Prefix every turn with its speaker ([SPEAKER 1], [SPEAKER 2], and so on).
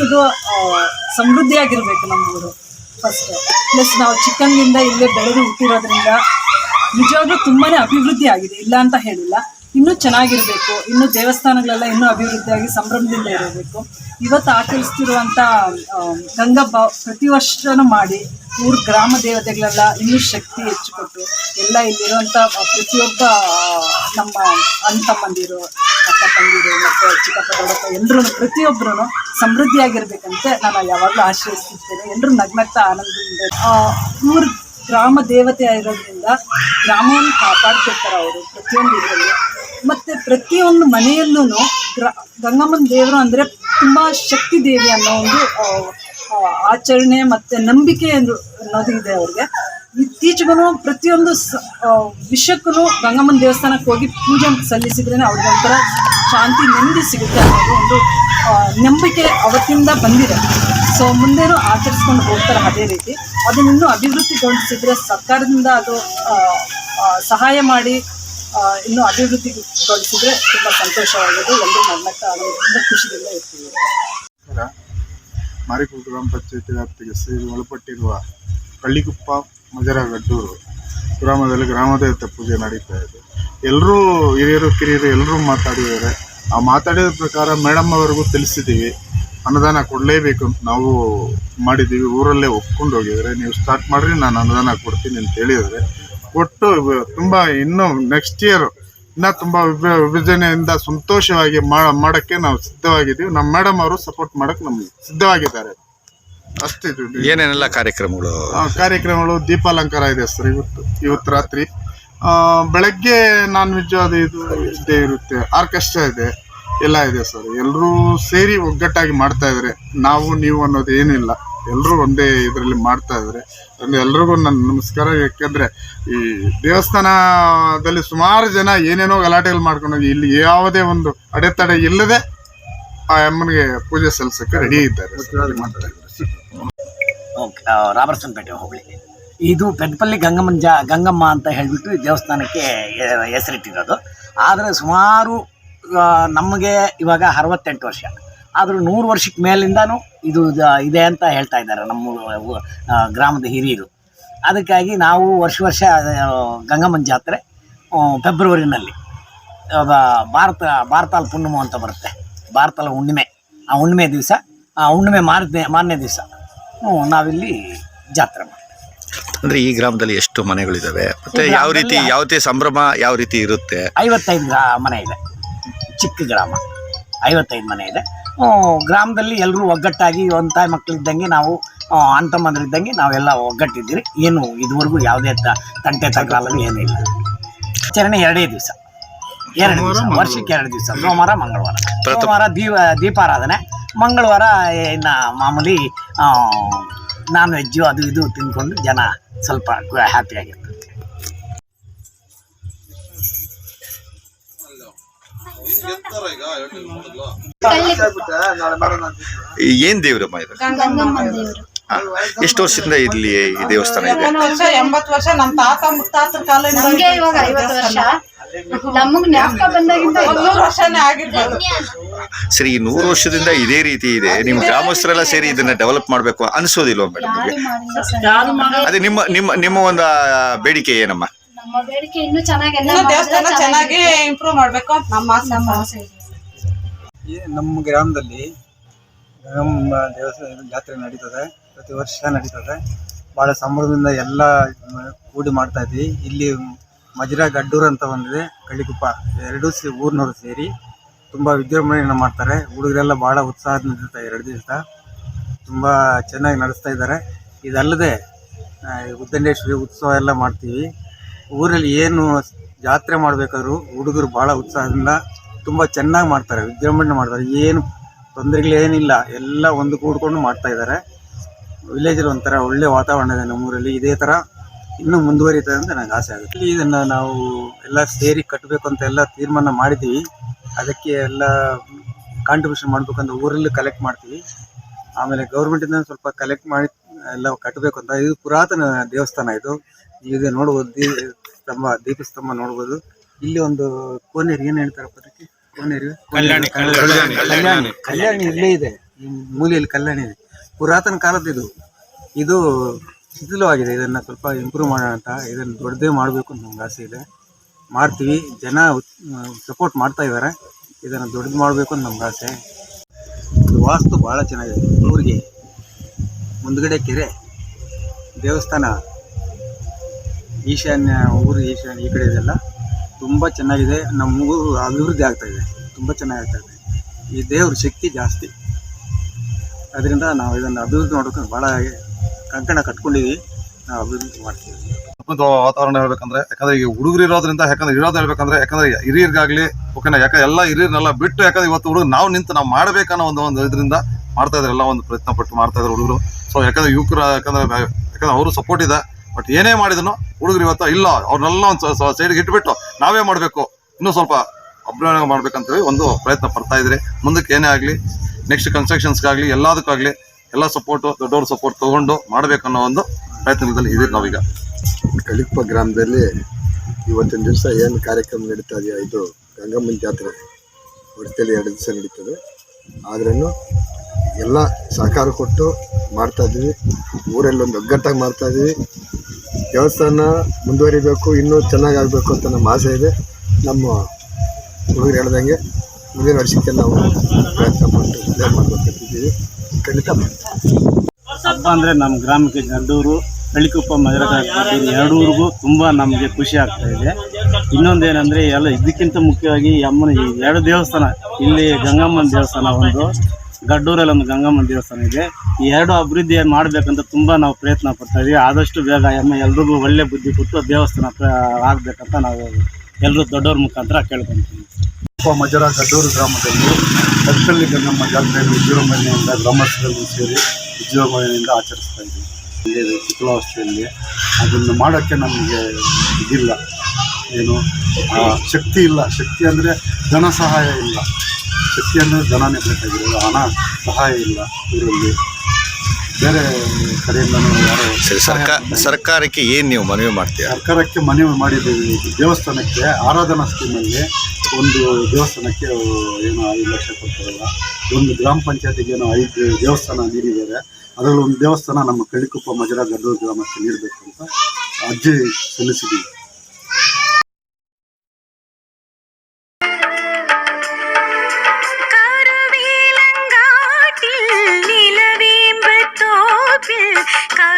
[SPEAKER 1] ಒಂದು ಸಮೃದ್ಧಿಯಾಗಿರಬೇಕು ಸಮೃದ್ಧಿಯಾಗಿರ್ಬೇಕು ನಮ್ಮ ಊರು ಫಸ್ಟ್ ಪ್ಲಸ್ ನಾವು ಚಿಕ್ಕಂದಿಂದ ಇಲ್ಲೇ ಬೆಳೆದು ಹುಟ್ಟಿರೋದ್ರಿಂದ ನಿಜವಾಗ್ಲೂ ತುಂಬಾನೇ ಅಭಿವೃದ್ಧಿ ಆಗಿದೆ ಇಲ್ಲ ಅಂತ ಹೇಳಿಲ್ಲ. ಇನ್ನೂ ಚೆನ್ನಾಗಿರ್ಬೇಕು, ಇನ್ನೂ ದೇವಸ್ಥಾನಗಳೆಲ್ಲ ಇನ್ನೂ ಅಭಿವೃದ್ಧಿಯಾಗಿ ಸಂಭ್ರಮದಿಂದ ಇರಬೇಕು. ಇವತ್ತು ಆಚರಿಸ್ತಿರುವಂಥ ಗಂಗಬ್ಬ ಪ್ರತಿ ವರ್ಷನೂ ಮಾಡಿ ಊರ್ ಗ್ರಾಮ ದೇವತೆಗಳೆಲ್ಲ ಇನ್ನೂ ಶಕ್ತಿ ಹೆಚ್ಚು ಕೊಟ್ಟು ಎಲ್ಲ ಇಲ್ಲಿರುವಂಥ ಪ್ರತಿಯೊಬ್ಬ ನಮ್ಮ ಅಣ್ಣ ತಮ್ಮಂದಿರು, ಅಕ್ಕ ತಂಗಿರು, ಮತ್ತು ಚಿಕ್ಕಪ್ಪ, ದೊಡ್ಡಪ್ಪ ಎಲ್ಲರೂ ಪ್ರತಿಯೊಬ್ಬರೂ ಸಮೃದ್ಧಿಯಾಗಿರ್ಬೇಕಂತ ನಾನು ಯಾವಾಗಲೂ ಆಶ್ರಯಿಸ್ತಿರ್ತೇನೆ ಎಲ್ಲರೂ ನಗ್ನಗ್ತಾ ಆನಂದದಿಂದ. ಊರ್ ಗ್ರಾಮ ದೇವತೆ ಆಗಿರೋದ್ರಿಂದ ಗ್ರಾಮವನ್ನು ಕಾಪಾಡ್ತಿರ್ತಾರೆ ಅವರು ಪ್ರತಿಯೊಂದು ಇದರಲ್ಲಿ. ಮತ್ತೆ ಪ್ರತಿಯೊಂದು ಮನೆಯಲ್ಲೂ ಗ್ರ ಗಂಗಮ್ಮನ ದೇವರು ಅಂದರೆ ತುಂಬ ಶಕ್ತಿ ದೇವಿ ಅನ್ನೋ ಒಂದು ಆಚರಣೆ ಮತ್ತು ನಂಬಿಕೆ ಅನ್ನೋದು ಇದೆ ಅವ್ರಿಗೆ. ಇತ್ತೀಚೆಗೂ ಪ್ರತಿಯೊಂದು ಸ- ಆ, ವಿಷಯಕ್ಕೂ ಗಂಗಮ್ಮನ ದೇವಸ್ಥಾನಕ್ಕೆ ಹೋಗಿ ಪೂಜೆ ಸಲ್ಲಿಸಿದ್ರೇ ಅವ್ರಿಗೆ ಒಂಥರ ಶಾಂತಿ ನೆಮ್ಮದಿ ಸಿಗುತ್ತೆ ಅನ್ನೋದು ಒಂದು ನಂಬಿಕೆ ಅವತ್ತಿಂದ ಬಂದಿದೆ. ಸೊ ಮುಂದೇನು ಆಚರಿಸ್ಕೊಂಡು ಹೋಗ್ತಾರೆ ಅದೇ ರೀತಿ. ಅದನ್ನು ಇನ್ನೂ ಅಭಿವೃದ್ಧಿಗೊಳಿಸಿದ್ರೆ ಸರ್ಕಾರದಿಂದ ಅದು ಸಹಾಯ ಮಾಡಿ ಆ, ಅಭಿವೃದ್ಧಿ ಪಡಿಸಿದ್ರೆ ತುಂಬ ಸಂತೋಷವಾಗಿದೆ. ಎಲ್ಲರೂ ನಗ್ನಗ್ತಾ ತುಂಬ ಖುಷಿಯಿಂದ ಇರ್ತೀವಿ.
[SPEAKER 2] ಮಾರಿಕೂಡು ಗ್ರಾಮ ಪಂಚಾಯತಿ ವ್ಯಾಪ್ತಿಗೆ ಸೇರಿ ಒಳಪಟ್ಟಿರುವ ಕಳ್ಳಿಗುಪ್ಪ ಮಜರಗಡ್ಡೂರು ಗ್ರಾಮದಲ್ಲಿ ಗ್ರಾಮದೇವತೆ ಪೂಜೆ ನಡೀತಾ ಇದೆ. ಎಲ್ಲರೂ ಹಿರಿಯರು ಕಿರಿಯರು ಎಲ್ಲರೂ ಮಾತಾಡಿದ್ದಾರೆ. ಆ ಮಾತಾಡಿದ ಪ್ರಕಾರ ಮೇಡಮ್ ಅವರಿಗೂ ತಿಳಿಸಿದ್ದೀವಿ. ಅನುದಾನ ಕೊಡಲೇಬೇಕು ಅಂತ ನಾವು ಮಾಡಿದ್ದೀವಿ. ಊರಲ್ಲೇ ಒಪ್ಕೊಂಡು ಹೋಗಿದ್ದಾರೆ. ನೀವು ಸ್ಟಾರ್ಟ್ ಮಾಡಿರಿ ನಾನು ಅನುದಾನ ಕೊಡ್ತೀನಿ ಅಂತ ಹೇಳಿದ್ದಾರೆ. ಒಟ್ಟು ತುಂಬ ಇನ್ನೂ ನೆಕ್ಸ್ಟ್ ಇಯರ್ ಇನ್ನೂ ತುಂಬ ವಿಭ ವಿಭಜನೆಯಿಂದ ಸಂತೋಷವಾಗಿ ಮಾಡಕ್ಕೆ ನಾವು ಸಿದ್ಧವಾಗಿದ್ದೀವಿ. ನಮ್ಮ ಮೇಡಮ್ ಅವರು ಸಪೋರ್ಟ್ ಮಾಡಕ್ಕೆ ನಮಗೆ ಸಿದ್ಧವಾಗಿದ್ದಾರೆ. ಅಷ್ಟೇ ಇದು.
[SPEAKER 3] ಏನೇನೆಲ್ಲ ಕಾರ್ಯಕ್ರಮಗಳು?
[SPEAKER 2] ಕಾರ್ಯಕ್ರಮಗಳು ದೀಪಾಲಂಕಾರ ಇದೆ ಸರ್ ಇವತ್ತು ಇವತ್ತು ರಾತ್ರಿ. ಆ, ಬೆಳಗ್ಗೆ ನಾನ್ ವೆಜ್ ಅದು ಇದು ಇದ್ದೇ ಇರುತ್ತೆ. ಆರ್ಕೆಸ್ಟ್ರಾ ಇದೆ ಎಲ್ಲ ಇದೆ ಸರ್. ಎಲ್ಲರೂ ಸೇರಿ ಒಗ್ಗಟ್ಟಾಗಿ ಮಾಡ್ತಾ ಇದ್ದಾರೆ. ನಾವು ನೀವು ಅನ್ನೋದು ಏನಿಲ್ಲ. ಎಲ್ಲರೂ ಒಂದೇ ಇದರಲ್ಲಿ ಮಾಡ್ತಾ ಇದ್ದಾರೆ ಅಂದ್ರೆ ಎಲ್ರಿಗೂ ನನ್ನ ನಮಸ್ಕಾರ. ಯಾಕೆಂದರೆ ಈ ದೇವಸ್ಥಾನದಲ್ಲಿ ಸುಮಾರು ಜನ ಏನೇನೋ ಗಲಾಟೆಗಳು ಮಾಡ್ಕೊಂಡು ಹೋಗಿ ಇಲ್ಲಿ ಯಾವುದೇ ಒಂದು ಅಡೆತಡೆ ಇಲ್ಲದೆ ಆ ಅಮ್ಮನಿಗೆ ಪೂಜೆ ಸಲ್ಲಿಸಕ್ಕೆ ರೆಡಿ ಇದ್ದಾರೆ.
[SPEAKER 4] ರಾಬರ್ಸನ್ಪೇಟೆ ಹೋಗ್ಲಿ. ಇದು ಪೆದ್ದಪಲ್ಲಿ ಗಂಗಮ್ಮನ ಜಾ, ಗಂಗಮ್ಮ ಅಂತ ಹೇಳಿಬಿಟ್ಟು ದೇವಸ್ಥಾನಕ್ಕೆ ಹೆಸರಿಟ್ಟಿರೋದು. ಆದರೆ ಸುಮಾರು ನಮಗೆ ಇವಾಗ ಅರವತ್ತೆಂಟು ವರ್ಷ. ಆದರೂ ನೂರು ವರ್ಷಕ್ಕೆ ಮೇಲಿಂದನೂ ಇದು ಇದೆ ಅಂತ ಹೇಳ್ತಾ ಇದ್ದಾರೆ ನಮ್ಮ ಗ್ರಾಮದ ಹಿರಿಯರು. ಅದಕ್ಕಾಗಿ ನಾವು ವರ್ಷ ವರ್ಷ ಗಂಗಮ್ಮನ ಜಾತ್ರೆ ಫೆಬ್ರವರಿನಲ್ಲಿ. ಭಾರತ ಭಾರತಾಲ್ ಪುಣ್ಯಮ ಅಂತ ಬರುತ್ತೆ. ಭಾರತಾಲ್ ಹುಣ್ಣಿಮೆ ಆ ಹುಣ್ಣಿಮೆ ದಿವಸ ಆ ಹುಣ್ಣಿಮೆ ಮಾರನೇ ಮಾರನೇ ದಿವಸ ನಾವಿಲ್ಲಿ ಜಾತ್ರೆ ಮಾಡ್ತೀವಿ.
[SPEAKER 3] ಅಂದ್ರೆ ಈ ಗ್ರಾಮದಲ್ಲಿ ಎಷ್ಟು ಮನೆಗಳಿದಾವೆ? ಮತ್ತೆ ಯಾವ ರೀತಿ ಯಾವ ಸಂಭ್ರಮ ಯಾವ ರೀತಿ ಇರುತ್ತೆ?
[SPEAKER 4] ಐವತ್ತೈದು ಮನೆ ಇದೆ. ಚಿಕ್ಕ ಗ್ರಾಮ. ಐವತ್ತೈದು ಮನೆ ಇದೆ. ಗ್ರಾಮದಲ್ಲಿ ಎಲ್ಲರೂ ಒಗ್ಗಟ್ಟಾಗಿ ಒಂದು ತಾಯಿ ಮಕ್ಕಳಿದ್ದಂಗೆ ನಾವು ಅಂತ ಅಣ್ಣ ತಮ್ಮಂದಿರಿದ್ದಂಗೆ ನಾವೆಲ್ಲ ಒಗ್ಗಟ್ಟಿದ್ದೀರಿ ಏನು ಇದುವರೆಗೂ ಯಾವುದೇ ತ ತಂಟೆ ತಕರಾಲು ಏನೂ ಇಲ್ಲ. ಆಚರಣೆ ಎರಡೇ ದಿವಸ. ಎರಡು ದಿವಸ ವರ್ಷಕ್ಕೆ ಎರಡು ದಿವಸ. ಸೋಮವಾರ ಮಂಗಳವಾರ. ಸೋಮವಾರ ದೀಪ ದೀಪಾರಾಧನೆ. ಮಂಗಳವಾರ ಇನ್ನು ಮಾಮೂಲಿ ನಾನ್ ವೆಜ್ಜು ಅದು ಇದು ತಿಂದ್ಕೊಂಡು ಜನ ಸ್ವಲ್ಪ ಹ್ಯಾಪಿಯಾಗಿರ್ತಾರೆ
[SPEAKER 3] ಏನ್ ದೇವ್ರಮ್ಮ ಇದು? ಎಷ್ಟು ವರ್ಷದಿಂದ ಇಲ್ಲಿ ಈ ದೇವಸ್ಥಾನ ಇದೆ?
[SPEAKER 5] ವರ್ಷ ಎಂಬತ್ತು ವರ್ಷ. ನಮ್ಮ ತಾತ ಮುತ್ತಾತರ ಕಾಲದಿಂದ
[SPEAKER 6] ನಮ್ಗೆ ಇವಾಗ ಐವತ್ತು ವರ್ಷ. ನಮಗ್ ಜ್ಞಾಪಕ ಬಂದಾಗಿಂದ
[SPEAKER 5] ನೂರು ವರ್ಷನೇ ಆಗಿರ್ಬೋದು.
[SPEAKER 3] ಸರಿ ಈ ನೂರು ವರ್ಷದಿಂದ ಇದೇ ರೀತಿ ಇದೆ. ನಿಮ್ ಗ್ರಾಮಸ್ಥರೆಲ್ಲ ಸೇರಿ ಇದನ್ನ ಡೆವಲಪ್ ಮಾಡ್ಬೇಕು ಅನ್ಸೋದಿಲ್ವಾ ಮೇಡಮ್
[SPEAKER 6] ಯಾರು
[SPEAKER 3] ಅದೇ ನಿಮ್ಮ ನಿಮ್ಮ ನಿಮ್ಮ ಒಂದು ಬೇಡಿಕೆ ಏನಮ್ಮ?
[SPEAKER 6] ನಮ್ಮ ಬೇಡಿಕೆ ಇನ್ನೂ ಚೆನ್ನಾಗಿ ಎಲ್ಲ
[SPEAKER 5] ಇನ್ನೂ
[SPEAKER 6] ಮಾಡಿದ್ರೆ
[SPEAKER 5] ದೇವಸ್ಥಾನ ಚೆನ್ನಾಗಿ
[SPEAKER 6] ಚೆನ್ನಾಗಿರುತ್ತೆ.
[SPEAKER 5] ಇಂಪ್ರೂವ್ ಮಾಡ್ಬೇಕು ಅಂತ ನಮ್ಮ ಆಸೆ.
[SPEAKER 6] ನಮ್ಮ ಆಸೆ ಇದೆ
[SPEAKER 7] ಈ ನಮ್ಮ ಗ್ರಾಮದಲ್ಲಿ ಗಂಗಮ್ಮ ದೇವಸ್ಥಾನ ಜಾತ್ರೆ ನಡೀತದೆ. ಪ್ರತಿ ವರ್ಷ ನಡೀತದೆ. ಭಾಳ ಸಂಭ್ರಮದಿಂದ ಎಲ್ಲ ಮ- ಕೂಡಿ ಮಾಡ್ತಾ ಇದ್ವಿ. ಇಲ್ಲಿ ಮಜರಾ ಗಡ್ಡೂರ್ ಅಂತ ಬಂದಿದೆ ಕಳ್ಳಿಕುಪ್ಪ. ಎರಡೂ ಸೇ ಊರಿನವರು ಸೇರಿ ತುಂಬ ವಿಜೃಂಭಣೆಯನ್ನು ಮಾಡ್ತಾರೆ. ಹುಡುಗರೆಲ್ಲ ಭಾಳ ಉತ್ಸಾಹದಿಂದ ಇರ್ತಾರೆ ಎರಡು ದಿವಸ. ತುಂಬ ಚೆನ್ನಾಗಿ ನಡೆಸ್ತಾ ಇದ್ದಾರೆ. ಇದಲ್ಲದೆ ಆ, ಈ ಉದ್ದಂಡೇಶ್ವರಿ ಉತ್ಸವ ಎಲ್ಲ ಮಾಡ್ತೀವಿ. ಊರಲ್ಲಿ ಏನು ಜಾತ್ರೆ ಮಾಡಬೇಕಾದ್ರು ಹುಡುಗರು ಭಾಳ ಉತ್ಸಾಹದಿಂದ ತುಂಬ ಚೆನ್ನಾಗಿ ಮಾಡ್ತಾರೆ, ವಿಜೃಂಭಣೆ ಮಾಡ್ತಾರೆ. ಏನು ತೊಂದರೆಗಳೇನಿಲ್ಲ ಎಲ್ಲ ಒಂದು ಕೂಡ್ಕೊಂಡು ಮಾಡ್ತಾ ಇದ್ದಾರೆ. ವಿಲೇಜಲ್ಲಿ ಒಂಥರ ಒಳ್ಳೆ ವಾತಾವರಣ ಇದೆ ನಮ್ಮೂರಲ್ಲಿ, ಇದೇ ಥರ ಇನ್ನೂ ಮುಂದುವರಿತದೆ ಅಂತ ನನಗೆ ಆಸೆ ಆಗುತ್ತೆ. ಇಲ್ಲಿ ಇದನ್ನು ನಾವು ಎಲ್ಲ ಸೇರಿ ಕಟ್ಟಬೇಕು ಅಂತ ಎಲ್ಲ ತೀರ್ಮಾನ ಮಾಡಿದ್ದೀವಿ. ಅದಕ್ಕೆ ಎಲ್ಲ ಕಾಂಟ್ರಿಬ್ಯೂಷನ್ ಮಾಡಬೇಕಂತ ಊರಲ್ಲಿ ಕಲೆಕ್ಟ್ ಮಾಡ್ತೀವಿ. ಆಮೇಲೆ ಗೌರ್ಮೆಂಟಿಂದ ಸ್ವಲ್ಪ ಕಲೆಕ್ಟ್ ಮಾಡಿ ಎಲ್ಲ ಕಟ್ಟಬೇಕು ಅಂತ. ಇದು ಪುರಾತನ ದೇವಸ್ಥಾನ ಇದು. ಇದು ನೋಡ್ಬೋದು ಸ್ತಂಭ ದೀಪ ಸ್ತಂಭ ನೋಡ್ಬೋದು. ಇಲ್ಲಿ ಒಂದು ಕೋನೇರಿ ಏನು ಹೇಳ್ತಾರಪ್ಪ ಅದಕ್ಕೆ ಕೋನೇರಿ? ಕಲ್ಯಾಣಿ ಕಲ್ಯಾಣಿ ಇಲ್ಲೇ ಇದೆ. ಈ ಮೂಲೆಯಲ್ಲಿ ಕಲ್ಯಾಣಿ ಇದೆ. ಪುರಾತನ ಕಾಲದ ಇದು. ಇದು ಶಿಥಿಲವಾಗಿದೆ. ಇದನ್ನ ಸ್ವಲ್ಪ ಇಂಪ್ರೂವ್ ಮಾಡೋಣ ಅಂತ. ಇದನ್ನು ದೊಡ್ಡದೇ ಮಾಡಬೇಕು ಅಂತ ನಮ್ಗೆ ಆಸೆ ಇದೆ. ಮಾಡ್ತೀವಿ. ಜನ ಸಪೋರ್ಟ್ ಮಾಡ್ತಾ ಇದ್ದಾರೆ. ಇದನ್ನು ದೊಡ್ಡದು ಮಾಡಬೇಕು ಅಂತ ನಮ್ಗೆ ಆಸೆ. ವಾಸ್ತು ಭಾಳ ಚೆನ್ನಾಗಿದೆ. ಊರಿಗೆ ಮುಂದ್ಗಡೆ ಕೆರೆ ದೇವಸ್ಥಾನ. ಈಶಾನ್ಯ ಊರು, ಈಶಾನ್ಯ ಈ ಕಡೆ ಇದೆಲ್ಲ ತುಂಬ ಚೆನ್ನಾಗಿದೆ. ನಮ್ಮ ಊರು ಅಭಿವೃದ್ಧಿ ಆಗ್ತಾಯಿದೆ ತುಂಬ ಚೆನ್ನಾಗಿ ಆಗ್ತಾ ಇದೆ. ಈ ದೇವ್ರ ಶಕ್ತಿ ಜಾಸ್ತಿ. ಅದರಿಂದ ನಾವು ಇದನ್ನು ಅಭಿವೃದ್ಧಿ ಮಾಡೋಕೆ ಭಾಳ ಕಂಕಣ ಕಟ್ಕೊಂಡಿದ್ದೀವಿ ನಾವು ಅಭಿವೃದ್ಧಿ ಮಾಡ್ತೀವಿ.
[SPEAKER 8] ವಾತಾವರಣ ಹೇಳ್ಬೇಕಂದ್ರೆ, ಯಾಕಂದ್ರೆ ಈಗ ಹುಡುಗರು ಇರೋದ್ರಿಂದ, ಯಾಕಂದ್ರೆ ಇರೋದು ಹೇಳ್ಬೇಕಂದ್ರೆ, ಯಾಕಂದ್ರೆ ಹಿರಿಯರಿಗಾಗ್ಲಿ ಓಕೆನಾ ಯಾಕಂದ್ರೆ ಎಲ್ಲ ಹಿರಿಯರ್ನೆಲ್ಲ ಬಿಟ್ಟು, ಯಾಕಂದ್ರೆ ಇವತ್ತು ಹುಡುಗರು ನಾವು ನಿಂತು ನಾವು ಮಾಡ್ಬೇಕನ್ನೋ ಒಂದು ಒಂದು ಇದರಿಂದ ಮಾಡ್ತಾ ಇದ್ರೆ, ಎಲ್ಲ ಒಂದು ಪ್ರಯತ್ನ ಪಟ್ಟು ಮಾಡ್ತಾ ಇದ್ರು ಹುಡುಗರು. ಸೊ ಯಾಕಂದ್ರೆ ಯುವಕರು, ಯಾಕಂದ್ರೆ ಯಾಕಂದ್ರೆ ಅವರು ಸಪೋರ್ಟ್ ಇದೆ. ಬಟ್ ಏನೇ ಮಾಡಿದ್ರು ಹುಡುಗರು ಇವತ್ತು, ಇಲ್ಲ, ಅವ್ರನ್ನೆಲ್ಲ ಒಂದು ಸೈಡ್ಗೆ ಇಟ್ಬಿಟ್ಟು ನಾವೇ ಮಾಡಬೇಕು. ಇನ್ನೂ ಸ್ವಲ್ಪ ಅಭಿನಯ ಮಾಡ್ಬೇಕಂತೇಳಿ ಒಂದು ಪ್ರಯತ್ನ ಪಡ್ತಾ ಇದ್ರಿ. ಮುಂದಕ್ಕೆ ಏನೇ ಆಗಲಿ ನೆಕ್ಸ್ಟ್ ಕನ್ಸ್ಟ್ರಕ್ಷನ್ಸ್ಗಾಗಲಿ ಎಲ್ಲದಕ್ಕಾಗಲಿ ಎಲ್ಲ ಸಪೋರ್ಟು ದೊಡ್ಡವ್ರ ಸಪೋರ್ಟ್ ತಗೊಂಡು ಮಾಡ್ಬೇಕನ್ನೋ ಒಂದು ಪ್ರಯತ್ನದಲ್ಲಿ ಇದೀವಿ ನಾವೀಗ.
[SPEAKER 9] ಕಳಿಪ್ಪ ಗ್ರಾಮದಲ್ಲಿ ಇವತ್ತಿನ ದಿವಸ ಏನು ಕಾರ್ಯಕ್ರಮ ನಡೀತಾ ಇದೆಯಾ ಇದು ಗಂಗಮ್ಮನ ಜಾತ್ರೆ ವರ್ಷದಲ್ಲಿ ಎರಡು ದಿವಸ ನಡೀತದೆ. ಆದ್ರೂ ಎಲ್ಲ ಸಹಕಾರ ಕೊಟ್ಟು ಮಾಡ್ತಾ ಇದ್ದೀವಿ ಊರಲ್ಲಿ ಒಂದು ಒಗ್ಗಟ್ಟಾಗಿ ಮಾಡ್ತಾ ಇದ್ದೀವಿ ದೇವಸ್ಥಾನ ಮುಂದುವರಿಬೇಕು, ಇನ್ನೂ ಚೆನ್ನಾಗಿ ಆಗಬೇಕು ಅಂತ ನಮ್ಮ ಆಸೆ ಇದೆ. ನಮ್ಮ ಹುಡುಗರು ಹೇಳ್ದಂಗೆ ಮುಂದಿನ ವರ್ಷಕ್ಕೆ ನಾವು ಪ್ರಯತ್ನ ಪಟ್ಟು ಮಾಡ್ಬೇಕಂತಿದ್ದೀವಿ. ಖಂಡಿತ
[SPEAKER 7] ಹಬ್ಬ ಅಂದರೆ ನಮ್ಮ ಗ್ರಾಮಕ್ಕೆ ಗಡ್ಡೂರು ಬೆಳಿಕುಪ್ಪ ಮಜರಕ ಎರಡೂರಿಗೂ ತುಂಬ ನಮಗೆ ಖುಷಿ ಆಗ್ತಾ ಇದೆ. ಇನ್ನೊಂದೇನೆಂದರೆ ಎಲ್ಲ ಇದಕ್ಕಿಂತ ಮುಖ್ಯವಾಗಿ ಅಮ್ಮನ ಎರಡು ದೇವಸ್ಥಾನ, ಇಲ್ಲಿ ಗಂಗಮ್ಮನ ದೇವಸ್ಥಾನ ಒಂದು ಗಡ್ಡೂರಲ್ಲಿ ಒಂದು ಗಂಗಮ್ಮ ದೇವಸ್ಥಾನ ಇದೆ. ಈ ಎರಡು ಅಭಿವೃದ್ಧಿ ಮಾಡಬೇಕಂತ ತುಂಬ ನಾವು ಪ್ರಯತ್ನ ಪಡ್ತಾ ಆದಷ್ಟು ಬೇಗ ಎಮ್ಮೆ ಎಲ್ರಿಗೂ ಒಳ್ಳೆ ಬುದ್ಧಿ ಕೊಟ್ಟು ದೇವಸ್ಥಾನ ಆಗಬೇಕಂತ ನಾವು ಎಲ್ಲರೂ ದೊಡ್ಡವ್ರ ಮುಖಾಂತರ ಕೇಳ್ಕೊತೀವಿ.
[SPEAKER 8] ಮಜರ ಗಡ್ಡೂರು ಗ್ರಾಮದಲ್ಲಿ ಕಟ್ಟಲ್ಲಿ ಗಂಗಮ್ಮ ಜಾತ್ರೆಯನ್ನು ವಿಜೃಂಭಣೆಯಿಂದ ಗ್ರಾಮಸ್ಥರಲ್ಲಿ ಸೇರಿ ವಿಜೃಂಭಣೆಯಿಂದ ಆಚರಿಸ್ತಾ ಇದ್ದೀವಿ. ಇಲ್ಲಿ ಅದನ್ನು ಮಾಡೋಕ್ಕೆ ನಮಗೆ ಇದಿಲ್ಲ. ಏನು ಶಕ್ತಿ ಇಲ್ಲ. ಶಕ್ತಿ ಅಂದರೆ ಧನ ಸಹಾಯ ಇಲ್ಲ. ಶಕ್ತಿ ಜನನೇ ಬೇಕಾಗಿರೋದು ಹಣ ಸಹಾಯ ಇಲ್ಲ ಇದರಲ್ಲಿ. ಬೇರೆ ಕಡೆಯಿಂದನೂ ಯಾರೋ
[SPEAKER 3] ಸರಿ ಸರ್ಕಾರ ಸರ್ಕಾರಕ್ಕೆ ಏನು ನೀವು ಮನವಿ ಮಾಡ್ತೀರಾ
[SPEAKER 8] ಸರ್ಕಾರಕ್ಕೆ ಮನವಿ ಮಾಡಿದ್ದೀವಿ. ದೇವಸ್ಥಾನಕ್ಕೆ ಆರಾಧನಾ ಸ್ಕೀಮಲ್ಲಿ ಒಂದು ದೇವಸ್ಥಾನಕ್ಕೆ ಏನೋ ಐದು ಲಕ್ಷ ಕೊಡ್ತಾರಲ್ಲ ಒಂದು ಗ್ರಾಮ ಪಂಚಾಯತಿಗೆ ಏನೋ ಐದು ದೇವಸ್ಥಾನ ನೀಡಿದ್ದಾರೆ. ಅದರಲ್ಲಿ ಒಂದು ದೇವಸ್ಥಾನ ನಮ್ಮ ಕಳ್ಳಿಕೊಪ್ಪ ಮಜರ ಗದ್ದೂರು ಗ್ರಾಮಕ್ಕೆ ನೀಡಬೇಕು ಅಂತ ಅರ್ಜಿ ಸಲ್ಲಿಸಿದ್ದೀವಿ.
[SPEAKER 10] Go.